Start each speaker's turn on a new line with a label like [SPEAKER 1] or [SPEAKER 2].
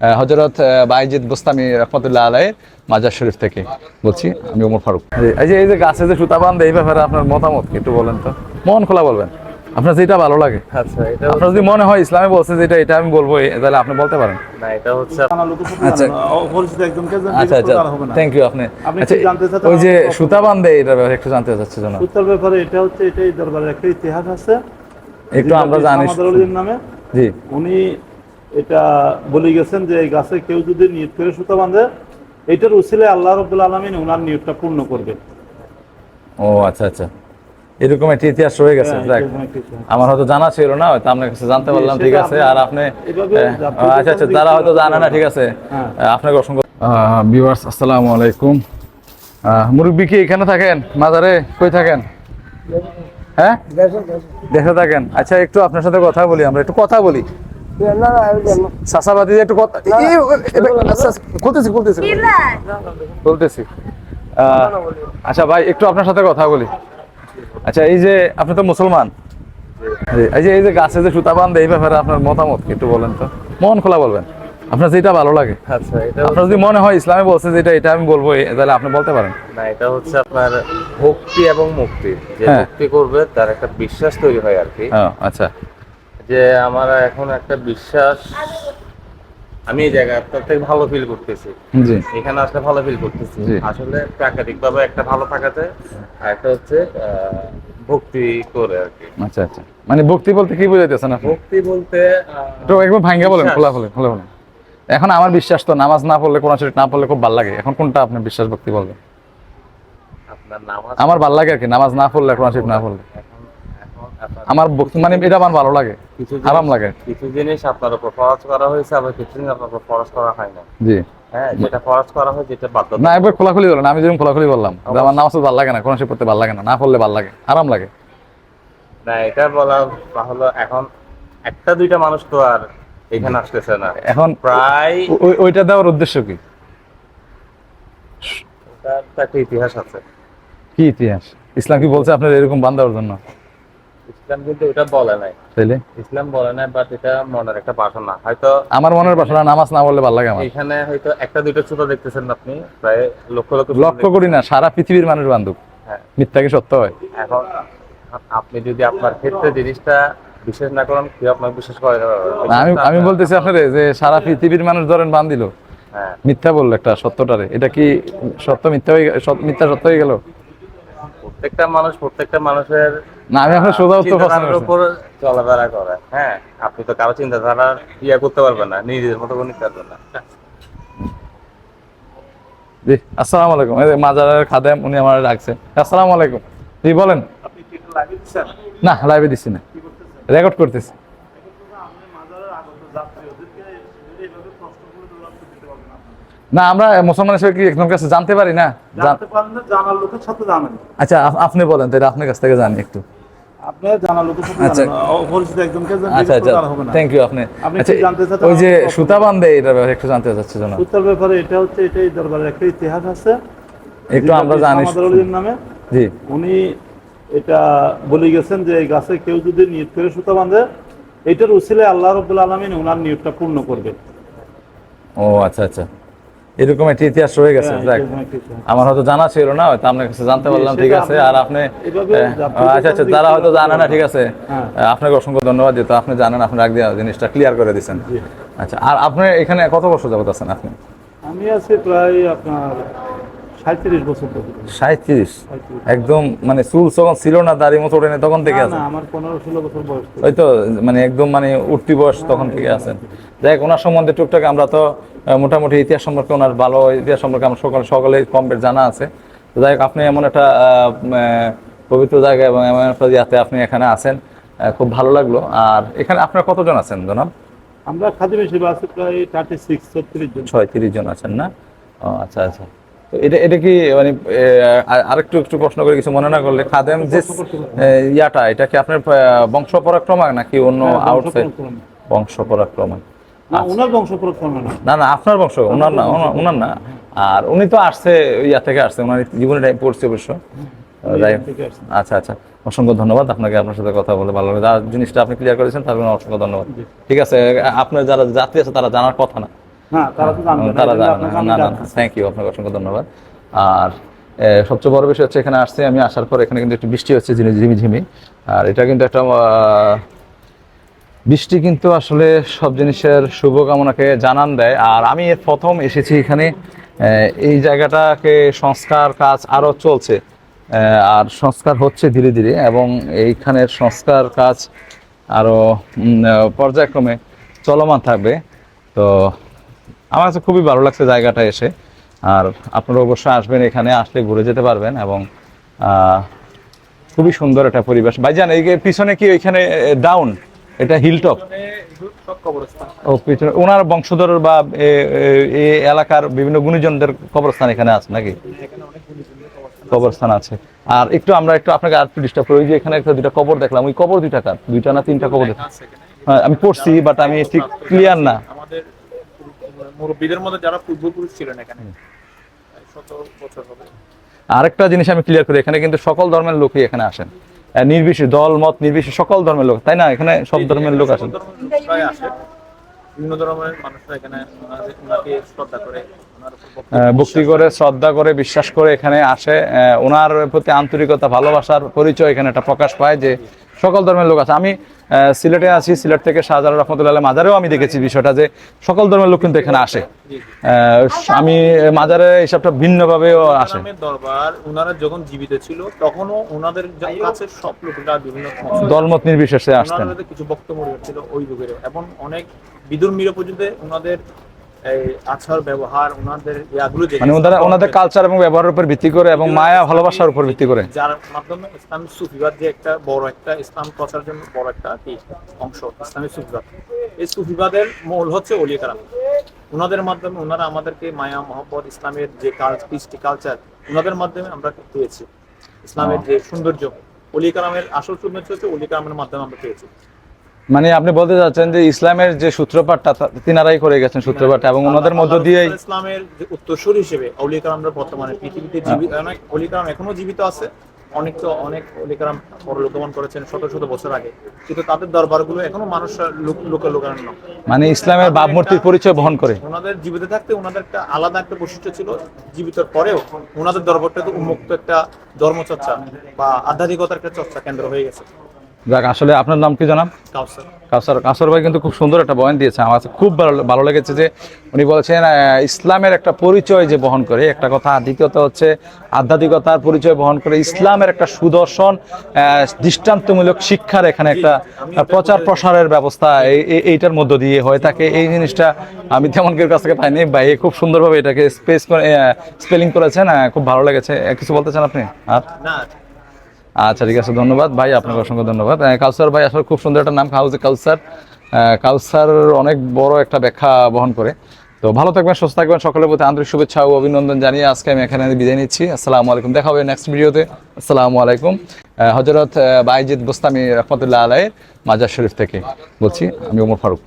[SPEAKER 1] হজরত বাইজিদ গোস্তামি রহমতুল্লাহ আলাই মাজার শরীফ থেকে। বলছি আমি ওমর ফারুক। এই যে এই যে গাছে যে সুতা বান্ধে এই ব্যাপারে আপনার মতামত কি একটু বলেন তো? মন খোলা বলবেন। আপনার যেটা ভালো লাগে।
[SPEAKER 2] আচ্ছা এটা
[SPEAKER 1] আপনার যদি মনে হয় ইসলামে বলছে যেটা এটা আমি বলব তাহলে আপনি বলতে পারেন।
[SPEAKER 2] না এটা হচ্ছে
[SPEAKER 1] আচ্ছা।
[SPEAKER 3] অপরিচিত একজনকে
[SPEAKER 1] আচ্ছা আচ্ছা। থ্যাংক ইউ আপনি
[SPEAKER 3] আপনি
[SPEAKER 1] আচ্ছা
[SPEAKER 3] জানতে চাচ্ছেন
[SPEAKER 1] ওই যে? সুতা বান্ধে এটা ব্যাপারে একটু জানতে চাচ্ছি জন্য
[SPEAKER 3] উত্তর ব্যাপারে এটা হচ্ছে এটাই দরবারের একটা ইতিহাস আছে।
[SPEAKER 1] একটু আমরা জানি।
[SPEAKER 3] আমাদের নামে।
[SPEAKER 1] জি।
[SPEAKER 3] উনি এটা বলে গেছেন যে এই গাছে কেউ যদি নিয়ত করে সুতা বাঁধে এটার উসিলে আল্লাহ রব্দুল আলমিন ওনার নিয়তটা পূর্ণ করবে।
[SPEAKER 1] ও আচ্ছা আচ্ছা। এরকম একটা ইতিহাস রয়ে গেছে
[SPEAKER 3] হ্যাঁ।
[SPEAKER 1] আমার হয়তো জানা ছিল না হয়তো আপনার কাছে জানতে পারলাম ঠিক আছে আর আপনি
[SPEAKER 3] যাত্রী
[SPEAKER 1] আচ্ছা আচ্ছা যারা হয়তো জানে না ঠিক আছে
[SPEAKER 3] হ্যাঁ।
[SPEAKER 1] আপনাকে অসংখ্য ভিউয়ার্স আসসালামু আলাইকুম। মুরব্বী কি এখানে থাকেন? মাজারে কই থাকেন? হ্যাঁ? দেখে থাকেন। আচ্ছা একটু আপনার সাথে কথা বলি আমরা একটু কথা বলি। একটু কথা আচ্ছা, ভাই একটু আপনার সাথে কথা বলি। আচ্ছা এই যে আপনি তো মুসলমান। এই যে এই যে গাছে যে সুতা বান্ধে এই ব্যাপারে আপনার মতামত একটু বলেন তো। মন খোলা বলবেন। আপনার যেটা ভালো লাগে।
[SPEAKER 2] আচ্ছা এটা
[SPEAKER 1] আপনার যদি মনে হয় ইসলামে বলছে যেটা এটা আমি বলব তাহলে আপনি বলতে পারেন।
[SPEAKER 2] না এটা হচ্ছে আপনার ভক্তি এবং মুক্তি। যে
[SPEAKER 1] হ্যাঁ।
[SPEAKER 2] ভক্তি করবে তার একটা বিশ্বাস তৈরি হয় আর কি।
[SPEAKER 1] হ্যাঁ আচ্ছা।
[SPEAKER 2] যে আমার এখন একটা বিশ্বাস আমি এই জায়গাটা থেকে ভালো ফিল করতেছি। এখানে আসলে ভালো ফিল করতেছি। আসলে প্রাকৃতিক ভাবে একটা ভালো থাকাতে আর একটা হচ্ছে ভক্তি করে আর কি।
[SPEAKER 1] আচ্ছা আচ্ছা। মানে ভক্তি বলতে কি বুঝাইতেছেন আপনি?
[SPEAKER 2] ভক্তি বলতে
[SPEAKER 1] একটু একদম ভাঙ্গা বলেন। খোলা খোলা খোলা বলেন। এখন আমার বিশ্বাস তো নামাজ না পড়লে কোরআন শরীফ না পড়লে খুব ভালো লাগে। এখন কোনটা আপনি বিশ্বাস ভক্তি বলবেন?
[SPEAKER 2] আপনার নামাজ
[SPEAKER 1] আমার ভালো লাগে আর কি নামাজ না পড়লে কোরআন শরীফ না পড়লে।
[SPEAKER 2] আপনার
[SPEAKER 1] আমার মানে এটা আমার ভালো লাগে আরাম লাগে।
[SPEAKER 2] কিছু জিনিস আপনার উপর ফরজ করা হয়েছে আবার কিছু জিনিস আপনার উপর ফরজ করা হয় না।
[SPEAKER 1] জি।
[SPEAKER 2] হ্যাঁ যেটা ফরজ করা হয় যেটা বাধ্য
[SPEAKER 1] না একবার খোলাখুলি বলেন আমি যেরকম খোলাখুলি বললাম আমার নামাজ ভালো লাগে না কোরআন পড়তে ভালো লাগে না না পড়লে ভালো লাগে আরাম লাগে।
[SPEAKER 2] না এটা বলা হলো এখন একটা দুইটা মানুষ তো আর এখানে আসতেছে না।
[SPEAKER 1] এখন
[SPEAKER 2] প্রায়
[SPEAKER 1] ওই- ওইটা দেওয়ার উদ্দেশ্য কি?
[SPEAKER 2] একটা ইতিহাস আছে।
[SPEAKER 1] কি ইতিহাস? ইসলাম কি বলছে আপনার এরকম বান্ধার জন্য?
[SPEAKER 2] ইসলাম কিন্তু এটা বলে নাই।
[SPEAKER 1] তাইলে?
[SPEAKER 2] ইসলাম বলে নাই বাট এটা মনের একটা বাসনা। হয়তো
[SPEAKER 1] আমার মনের বাসনা নামাজ না পড়লে ভালো লাগে আমার।
[SPEAKER 2] এখানে হয়তো একটা দুইটা ছোট দেখতেছেন আপনি প্রায় লক্ষ লক্ষ
[SPEAKER 1] লক্ষ্য করি না সারা পৃথিবীর মানুষ বান্ধব।
[SPEAKER 2] হ্যাঁ।
[SPEAKER 1] মিথ্যা কি সত্য হয়?
[SPEAKER 2] এখন আপনি যদি আপনার ক্ষেত্রে জিনিসটা বিশ্বাস না করেন কেউ আপনাকে বিশ্বাস করে না।
[SPEAKER 1] আমি আমি বলতেছি আপনারে যে সারা পৃথিবীর মানুষ ধরেন বান দিল
[SPEAKER 2] হ্যাঁ।
[SPEAKER 1] মিথ্যা বলল একটা সত্যটারে। এটা কি সত্য মিথ্যা হয়ে মিথ্যা সত্য হয়ে গেল?
[SPEAKER 2] প্রত্যেকটা মানুষ প্রত্যেকটা মানুষের
[SPEAKER 1] না আমি আপনার সোজা উত্তর
[SPEAKER 2] উপর চলাফেরা করে হ্যাঁ? আপনি তো কারও চিন্তাধারা ইয়া করতে পারবেন না নিজের মতো করে নিতে পারবেন না।
[SPEAKER 1] জি আসসালামু আলাইকুম। এই মাজারের খাদেম উনি আমার ডাকছে আসসালামু আলাইকুম। জি বলেন? না লাইভে দিচ্ছি না। রেকর্ড করতেছি।
[SPEAKER 3] না।
[SPEAKER 1] না আমরা মুসলমান হিসেবে কি একদম কাছে জানতে পারি না?
[SPEAKER 3] জানতে পারেন না, জানার লোকের সাথে জানেন।
[SPEAKER 1] আচ্ছা আপ- আপনি বলেন তো এটা আপনার কাছ থেকে জানি একটু।
[SPEAKER 3] আপনি
[SPEAKER 1] আচ্ছা।
[SPEAKER 3] অপরিচিত একজনকে
[SPEAKER 1] আচ্ছা আচ্ছা।
[SPEAKER 3] করলে আর হবে না।
[SPEAKER 1] থ্যাংক ইউ আপনি।
[SPEAKER 3] আপনি
[SPEAKER 1] আচ্ছা
[SPEAKER 3] জানতে চাচ্ছেন
[SPEAKER 1] ওই যে সুতা বান্ধে এটা ব্যাপারে একটু জানতে চাচ্ছি জন্য
[SPEAKER 3] উত্তর ব্যাপারে এটা হচ্ছে এটাই দরবারের একটা ইতিহাস আছে।
[SPEAKER 1] একটু আমরা জানি
[SPEAKER 3] নামে
[SPEAKER 1] জি।
[SPEAKER 3] উনি এটা বলে গেছেন যে এই গাছে কেউ যদি নিয়ত করে সুতা বাঁধে এটার উসিলে আল্লাহ রব্দুল আলমিন ওনার নিয়তটা পূর্ণ করবে।
[SPEAKER 1] ও আচ্ছা আচ্ছা। এরকম একটা ইতিহাস রয়ে গেছে
[SPEAKER 3] হ্যাঁ।
[SPEAKER 1] আমার হয়তো জানা ছিল না হয়তো আপনার কাছে জানতে পারলাম ঠিক আছে আর আপনি
[SPEAKER 3] যাত্রী
[SPEAKER 1] আচ্ছা আচ্ছা
[SPEAKER 3] তারা
[SPEAKER 1] যারা হয়তো জানে না ঠিক আছে।
[SPEAKER 3] হ্যাঁ।
[SPEAKER 1] আপনাকে অসংখ্য ধন্যবাদ যেহেতু আপনি জানেন আপনি রাখ জিনিসটা ক্লিয়ার করে দিচ্ছেন আচ্ছা আর আপনি এখানে কত বছর যাবত আছেন আপনি?
[SPEAKER 3] আমি আছি প্রায় আপনার সাঁত্রিশ বছর
[SPEAKER 1] সাঁত্রিশ
[SPEAKER 3] 37
[SPEAKER 1] একদম মানে চুল যখন ছিল না দাড়ি মতো ওঠেনি তখন থেকে
[SPEAKER 3] না আমার পনেরো ষোলো বছর বয়স
[SPEAKER 1] ওই তো মানে একদম মানে উঠতি বয়স তখন থেকে আছেন। যাই হোক, ওনার সম্বন্ধে টুকটাক আমরা তো মোটামুটি ইতিহাস সম্পর্কে ওনার ভালো ইতিহাস সম্পর্কে আমরা সকল সকলে কম জানা আছে। যাই হোক আপনি এমন একটা পবিত্র জায়গা এবং এমন একটা ইয়াতে আপনি এখানে আছেন খুব ভালো লাগল। আর এখানে আপনার কতজন আছেন জনাব?
[SPEAKER 3] আমরা খাদিম হিসেবে আছি প্রায় থার্টি সিক্স ছত্রিশ জন।
[SPEAKER 1] ছয় তিরিশ জন আছেন না? ও আচ্ছা আচ্ছা। তো এটা এটা কি মানে আরেকটু একটু প্রশ্ন করে কিছু মনে না করলে খাদেম যে ইয়াটা এটা কি আপনার বংশ পরাক্রমা নাকি অন্য
[SPEAKER 3] হ্যাঁ,
[SPEAKER 1] আউটসাইড বংশ পরাক্রমা
[SPEAKER 3] না ওনার বংশ পরাক্রমে না
[SPEAKER 1] আপনার বংশ ওনার না ওনার- না। আর উনি তো আসছে ইয়া থেকে আসছে ওনার জীবনে টাইম পড়ছে অবশ্য।
[SPEAKER 3] আসছে।
[SPEAKER 1] আচ্ছা আচ্ছা। অসংখ্য ধন্যবাদ আপনাকে আপনার সাথে কথা বলে ভালো লাগে যা জিনিসটা আপনি ক্লিয়ার করেছেন তার জন্য অসংখ্য ধন্যবাদ। ঠিক আছে আপনার যারা যাত্রী আছে তারা জানার কথা না।
[SPEAKER 3] হ্যাঁ তারা
[SPEAKER 1] জানে না। থ্যাংক ইউ আপনাকে অসংখ্য ধন্যবাদ। আর সবচেয়ে বড় বিষয় হচ্ছে এখানে আসছে আমি আসার পর এখানে কিন্তু একটু বৃষ্টি হচ্ছে ঝিমি ঝিমি ঝিমি। আর এটা কিন্তু একটা বৃষ্টি কিন্তু আসলে সব জিনিসের শুভকামনাকে জানান দেয়। আর আমি এর প্রথম এসেছি এখানে আহ, এই জায়গাটাকে সংস্কার কাজ আরও চলছে। আর সংস্কার হচ্ছে ধীরে ধীরে এবং এইখানের সংস্কার কাজ আরও পর্যায়ক্রমে চলমান থাকবে। তো আমার কাছে খুবই ভালো লাগছে জায়গাটা এসে। আর আপনারা অবশ্যই আসবেন এখানে আসলে ঘুরে যেতে পারবেন এবং আহ, খুবই সুন্দর একটা পরিবেশ। ভাইজান এই যে পিছনে কি ওইখানে ডাউন এটা হিলটপ ও পিছনে ওনার বংশধর বা এই এলাকার বিভিন্ন গুণীজনদের কবরস্থান এখানে আছে নাকি? কবরস্থান আছে। আর একটু আমরা একটু আপনাকে আর একটু ডিস্টার্ব করি ওই যে এখানে একটা দুইটা কবর দেখলাম ওই কবর দুইটা কার? দুইটা না তিনটা কবর? দেখ- হ্যাঁ আমি পড়ছি বাট আমি ঠিক ক্লিয়ার না।
[SPEAKER 4] মুরব্বীদের মধ্যে যারা পূর্বপুরুষ ছিলেন এখানে শত বছর হবে।
[SPEAKER 1] আরেকটা জিনিস আমি ক্লিয়ার করি এখানে কিন্তু সকল ধর্মের লোকই এখানে আসেন। নির্বিশেষ দল মত নির্বিশেষ সকল ধর্মের লোক তাই না? এখানে সব ধর্মের লোক আসেন।
[SPEAKER 4] বিভিন্ন ধর্মের মানুষরা এখানে ওনাকে শ্রদ্ধা করে ভক্তি
[SPEAKER 1] করে শ্রদ্ধা করে বিশ্বাস করে এখানে আসে। ওনার প্রতি আন্তরিকতা ভালোবাসার পরিচয় এখানে একটা প্রকাশ পায় যে সকল ধর্মের লোক আছে। আমি সিলেটে আছি সিলেট থেকে রহমতুল্লাহ মাজারেও আমি দেখেছি বিষয়টা যে সকল ধর্মের লোক কিন্তু এখানে আসে। আমি মাজারে হিসাবটা ভিন্নভাবেও আসে।
[SPEAKER 4] দরবার ওনারা যখন জীবিত ছিল তখনও ওনাদের কাছে সব লোকেরা বিভিন্ন
[SPEAKER 1] দলমত নির্বিশেষে আসতেন।
[SPEAKER 4] কিছু বক্তব্য ছিল ওই যুগের এবং অনেক পর্যন্ত ওনাদের এই আচার ব্যবহার ওনাদের ইয়াগুলো
[SPEAKER 1] মানে ওনারা ওনাদের কালচার এবং ব্যবহারের উপর ভিত্তি করে এবং মায়া ভালোবাসার উপর ভিত্তি করে।
[SPEAKER 4] যার মাধ্যমে ইসলামী সুফিবাদ যে একটা বড় একটা ইসলাম প্রচারের জন্য বড় একটা অংশ ইসলামী সুফিবাদ। এই সুফিবাদের মূল হচ্ছে অলিয়া কালাম। ওনাদের মাধ্যমে ওনারা আমাদেরকে মায়া মহব্বত ইসলামের যে কৃষ্টি কালচার ওনাদের মাধ্যমে আমরা পেয়েছি। ইসলামের যে সৌন্দর্য অলি কালামের আসল সৌন্দর্য হচ্ছে অলি কালামের মাধ্যমে আমরা পেয়েছি।
[SPEAKER 1] মানে আপনি বলতে চাচ্ছেন যে ইসলামের যে সূত্রপাতটা তিনারাই করে গেছেন সূত্রপাতটা এবং ওনাদের মধ্য দিয়েই
[SPEAKER 4] ইসলামের যে উত্তরসূরি হিসেবে কালামরা বর্তমানে পৃথিবীতে জীবিত অনেক অলি কালাম এখনও জীবিত আছে। অনেক তো অনেক অলি কালাম পরলোকগমন করেছেন শত শত বছর আগে। কিন্তু তাদের দরবারগুলো এখনও মানুষ লোকে লোকারণ্য।
[SPEAKER 1] মানে ইসলামের ভাবমূর্তির পরিচয় বহন করে।
[SPEAKER 4] ওনাদের জীবিত থাকতে ওনাদের একটা আলাদা একটা বৈশিষ্ট্য ছিল। জীবিতর পরেও ওনাদের দরবারটা তো উন্মুক্ত একটা ধর্মচর্চা বা আধ্যাত্মিকতার একটা চর্চা কেন্দ্র হয়ে গেছে।
[SPEAKER 1] যাক আসলে আপনার নাম কি জানাব?
[SPEAKER 4] কাউসার।
[SPEAKER 1] কাউসার। ভাই কিন্তু খুব সুন্দর একটা বয়ান দিয়েছে। আমার খুব ভালো ভালো লেগেছে যে উনি বলেছেন ইসলামের একটা পরিচয় যে বহন করে একটা কথা দ্বিতীয়ত হচ্ছে আধ্যাত্মিকতার পরিচয় বহন করে ইসলামের একটা সুদর্শন দৃষ্টান্তমূলক শিক্ষার এখানে একটা প্রচার প্রসারের ব্যবস্থা এই- এই- এইটার মধ্য দিয়ে হয়ে থাকে। এই জিনিসটা আমি তেমন কেউ কাছ থেকে পাইনি। ভাই খুব সুন্দরভাবে এটাকে স্পেস স্পেলিং করেছেন খুব ভালো লেগেছে। কিছু বলতে চান আপনি? আর?
[SPEAKER 4] না।
[SPEAKER 1] আচ্ছা ঠিক আছে ধন্যবাদ ভাই আপনাকে অসংখ্য ধন্যবাদ। কাউসার ভাই আসলে খুব সুন্দর একটা নাম হাউজে কাউসার কাউসার অনেক বড় একটা ব্যাখ্যা বহন করে। তো ভালো থাকবেন সুস্থ থাকবেন সকলের প্রতি আন্তরিক শুভেচ্ছা ও অভিনন্দন জানিয়ে আজকে আমি এখানে বিদায় নিচ্ছি। আসসালামু আলাইকুম দেখা হবে নেক্সট ভিডিওতে আসসালামু আলাইকুম। হজরত আহ, বাইজিদ বুস্তামি রহমতুল্লাহ আলাইয়ের মাজার শরীফ থেকে। বলছি আমি ওমর ফারুক।